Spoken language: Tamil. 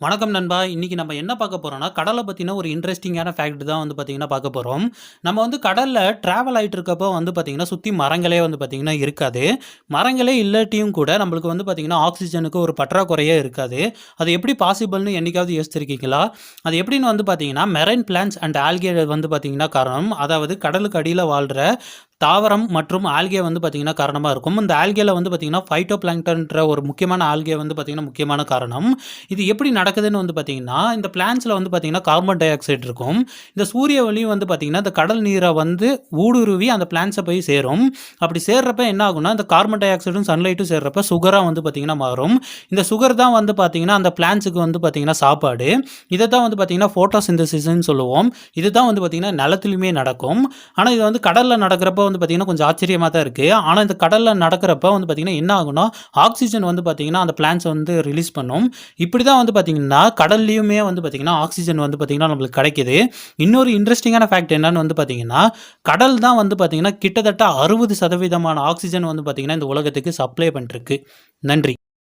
வணக்கம் நண்பா! இன்றைக்கி நம்ம என்ன பார்க்க போகிறோம்னா கடலை பற்றின ஒரு இன்ட்ரெஸ்டிங்கான ஃபேக்ட் தான் வந்து பார்த்திங்கன்னா பார்க்க போகிறோம் நம்ம வந்து கடலில் ட்ராவல் ஆகிட்டு இருக்கப்போ வந்து பார்த்திங்கன்னா சுற்றி மரங்களே வந்து பார்த்தீங்கன்னா இருக்காது. மரங்களே இல்லாட்டியும் கூட நம்மளுக்கு வந்து பார்த்திங்கன்னா ஆக்சிஜனுக்கு ஒரு பற்றாக்குறையே இருக்காது. அது எப்படி பாசிபிள்னு என்றைக்காவது யோசிச்சிருக்கீங்களா? அது எப்படின்னு வந்து பார்த்தீங்கன்னா, மெரைன் பிளான்ட்ஸ் அண்ட் ஆல்கே வந்து பார்த்திங்கன்னா காரணம். அதாவது கடலுக்கு அடியில் வாழ்கிற தாவரம் மற்றும் ஆல்கே வந்து பார்த்திங்கன்னா காரணமாக இருக்கும். இந்த ஆல்கேல வந்து பார்த்திங்கன்னா ஃபைட்டோ பிளாங்டன்ற ஒரு முக்கியமான ஆல்கே வந்து பார்த்தீங்கன்னா முக்கியமான காரணம். இது எப்படி நடக்குதுன்னு வந்து பார்த்திங்கன்னா இந்த பிளான்ஸில் வந்து பார்த்திங்கன்னா கார்பன் டை ஆக்சைடு இருக்கும். இந்த சூரிய ஒளி வந்து பார்த்திங்கன்னா இந்த கடல் நீரை வந்து ஊடுருவி அந்த பிளான்ஸை போய் சேரும். அப்படி சேர்றப்ப என்ன ஆகும்னா, இந்த கார்பன் டை ஆக்சைடும், சன்லைட்டும் சேர்றப்ப சுகராக வந்து பார்த்திங்கன்னா மாறும். இந்த சுகர் தான் வந்து பார்த்திங்கன்னா அந்த பிளான்ஸுக்கு வந்து பார்த்திங்கன்னா சாப்பாடு. இதை தான் வந்து பார்த்தீங்கன்னா ஃபோட்டோசிந்தசிஸ்ன்னு சொல்லுவோம். இதுதான் வந்து பார்த்திங்கன்னா நிலத்துலையுமே நடக்கும். ஆனால் இது வந்து கடலில் நடக்கிறப்ப வந்து பார்த்தீங்கன்னா கொஞ்சம் ஆச்சரியமாக தான் இருக்குது ஆனால் இந்த கடலில் நடக்கிறப்ப வந்து பார்த்தீங்கன்னா என்ன ஆகும்னா, ஆக்சிஜன் வந்து பார்த்திங்கன்னா அந்த பிளான்ட்ஸ் வந்து ரிலீஸ் பண்ணும். இப்படி தான் வந்து பார்த்திங்கன்னா கடல்லையுமே வந்து பார்த்திங்கன்னா ஆக்சிஜன் வந்து பார்த்திங்கன்னா நம்மளுக்கு கிடைக்குது. இன்னொரு இன்ட்ரெஸ்டிங்கான ஃபேக்ட் என்னன்னு வந்து பார்த்தீங்கன்னா, கடல் தான் வந்து பார்த்திங்கன்னா கிட்டத்தட்ட அறுபது சதவீதமான ஆக்சிஜன் வந்து பார்த்திங்கன்னா இந்த உலகத்துக்கு சப்ளை பண்ணிட்டுருக்கு. நன்றி.